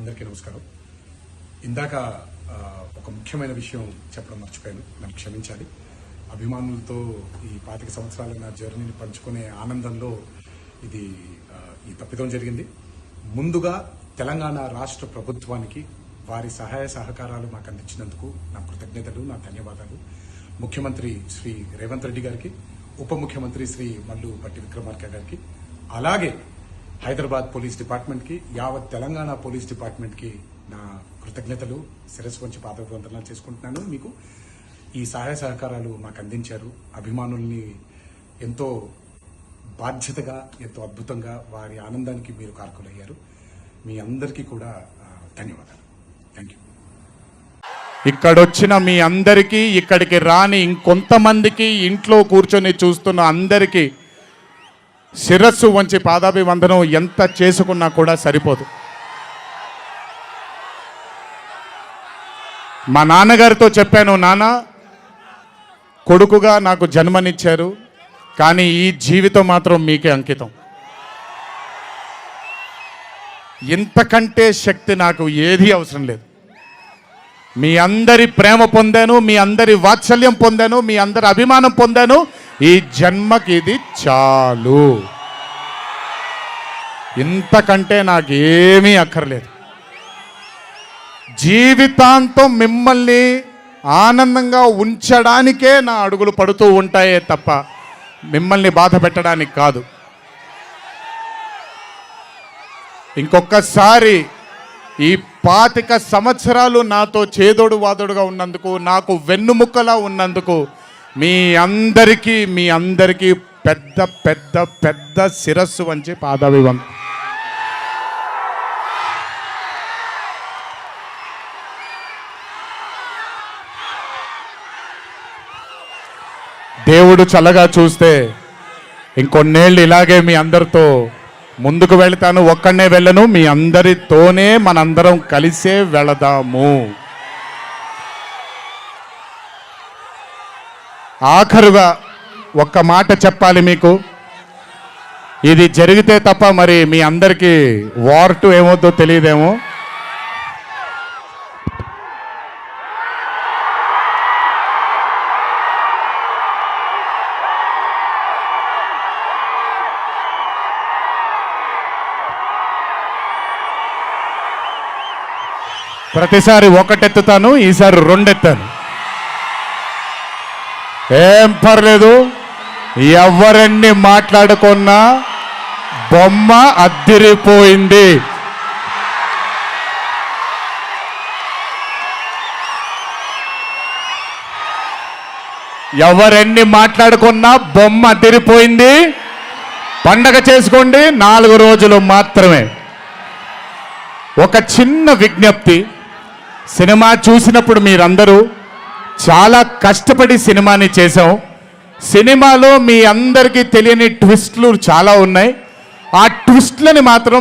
అందరికీ నమస్కారం. ఇందాక ఒక ముఖ్యమైన విషయం చెప్పడం మర్చిపోయాను. నన్ను క్షమించాలి. అభిమానులతో ఈ పాతిక సంవత్సరాల నా జర్నీని పంచుకునే ఆనందంలో ఇది ఈ తప్పిదం జరిగింది. ముందుగా తెలంగాణ రాష్ట్ర ప్రభుత్వానికి వారి సహాయ సహకారాలు మాకు అందించినందుకు నా కృతజ్ఞతలు నా ధన్యవాదాలు. ముఖ్యమంత్రి శ్రీ రేవంత్ రెడ్డి గారికి ఉప ముఖ్యమంత్రి శ్రీ మల్లు పట్టి విక్రమార్క గారికి అలాగే హైదరాబాద్ పోలీస్ డిపార్ట్మెంట్కి యావత్ తెలంగాణ పోలీస్ డిపార్ట్మెంట్కి నా కృతజ్ఞతలు శిరస్సు వంచి పాదవందనాలు చేసుకుంటున్నాను. మీకు ఈ సహాయ సహకారాలు మాకు అందించారు. అభిమానుల్ని ఎంతో బాధ్యతగా ఎంతో అద్భుతంగా వారి ఆనందానికి మీరు కారకులయ్యారు. మీ అందరికీ కూడా ధన్యవాదాలు. థ్యాంక్ యూ ఇక్కడొచ్చిన మీ అందరికీ ఇక్కడికి రాని ఇంకొంతమందికి ఇంట్లో కూర్చొని చూస్తున్న అందరికీ శిరస్సు వంచి పాదాభివందనం ఎంత చేసుకున్నా కూడా సరిపోదు. మా నాన్నగారితో చెప్పాను నాన్న కొడుకుగా నాకు జన్మనిచ్చారు కానీ ఈ జీవితం మాత్రం మీకే అంకితం. ఇంతకంటే శక్తి నాకు ఏది అవసరం లేదు. మీ అందరి ప్రేమ పొందాను మీ అందరి వాత్సల్యం పొందాను మీ అందరి అభిమానం పొందాను ఈ జన్మకి ఇది చాలు. ఇంతకంటే నాకేమీ అక్కర్లేదు. జీవితాంతం మిమ్మల్ని ఆనందంగా ఉంచడానికే నా అడుగులు పడుతూ ఉంటాయే తప్ప మిమ్మల్ని బాధ పెట్టడానికి కాదు. ఇంకొకసారి ఈ పాతిక సంవత్సరాలు నాతో చేదోడు వాదోడుగా ఉన్నందుకు నాకు వెన్నుముక్కలా ఉన్నందుకు మీ అందరికీ మీ అందరికీ పెద్ద పెద్ద పెద్ద శిరస్సు వంచి పాదవివం దేవుడు చల్లగా చూస్తే ఇంకొన్నేళ్ళు ఇలాగే మీ అందరితో ముందుకు వెళ్తాను ఒక్కడనే వెళ్ళను మీ అందరితోనే మనందరం కలిసే వెళదాము. ఆఖరుగా ఒక్క మాట చెప్పాలి మీకు. ఇది జరిగితే తప్ప మరి మీ అందరికీ వార్ టు ఏమవుతో తెలియదేమో. ప్రతిసారి ఒకటెత్తుతాను ఈసారి రెండెత్తాను. ఏం పర్లేదు. ఎవరన్నీ మాట్లాడుకున్నా బొమ్మ అద్దిరిపోయింది. ఎవరన్నీ మాట్లాడుకున్నా బొమ్మ అద్దిరిపోయింది. పండగ చేసుకోండి నాలుగు రోజులు మాత్రమే. ఒక చిన్న విజ్ఞప్తి. సినిమా చూసినప్పుడు మీరందరూ చాలా కష్టపడి సినిమాని చేసాం సినిమాలో మీ అందరికీ తెలియని ట్విస్ట్లు చాలా ఉన్నాయి. ఆ ట్విస్ట్లని మాత్రం